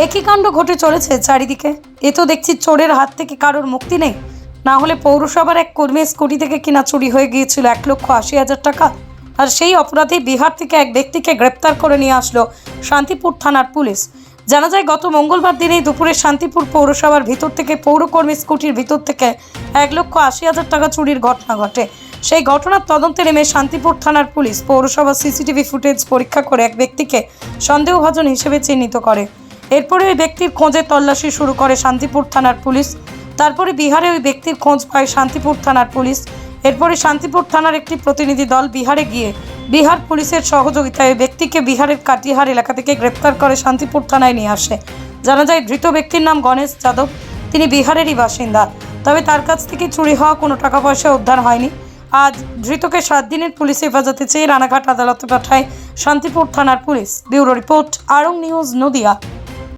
একই কাণ্ড ঘটে চলেছে চারিদিকে। এ তো দেখছি চোরের হাত থেকে কারোর মুক্তি নেই। না হলে পৌরসভার এক কর্মীর স্কুটি থেকে কিনা চুরি হয়ে গিয়েছিল এক লক্ষ আশি হাজার টাকা। আর সেই অপরাধী বিহার থেকে এক ব্যক্তিকে গ্রেপ্তার করে নিয়ে আসলো শান্তিপুর থানার পুলিশ। জানা যায়, গত মঙ্গলবার দিনেই দুপুরে শান্তিপুর পৌরসভার ভিতর থেকে পৌরকর্মী স্কুটির ভিতর থেকে এক লক্ষ আশি হাজার টাকা চুরির ঘটনা ঘটে। সেই ঘটনার তদন্তে নেমে শান্তিপুর থানার পুলিশ পৌরসভার সিসিটিভি ফুটেজ পরীক্ষা করে এক ব্যক্তিকে সন্দেহভাজন হিসেবে চিহ্নিত করে। এরপরে ওই ব্যক্তির খোঁজে তল্লাশি শুরু করে শান্তিপুর থানার পুলিশ। তারপরে বিহারে ওই ব্যক্তির খোঁজ পায় শান্তিপুর থানার পুলিশ। এরপরে শান্তিপুর থানার একটি প্রতিনিধি দল বিহারে গিয়ে বিহার পুলিশের সহযোগিতায় ওই ব্যক্তিকে বিহারের কাটিহার এলাকা থেকে গ্রেপ্তার করে শান্তিপুর থানায় নিয়ে আসে। জানা যায়, ধৃত ব্যক্তির নাম গণেশ যাদব। তিনি বিহারেরই বাসিন্দা। তবে তার কাছ থেকে চুরি হওয়া কোনো টাকা পয়সা উদ্ধার হয়নি। আজ ধৃতকে সাত দিনের পুলিশ হেফাজতে চেয়ে রানাঘাট আদালতে পাঠায় শান্তিপুর থানার police. Bureau report, Arong news, Nadia.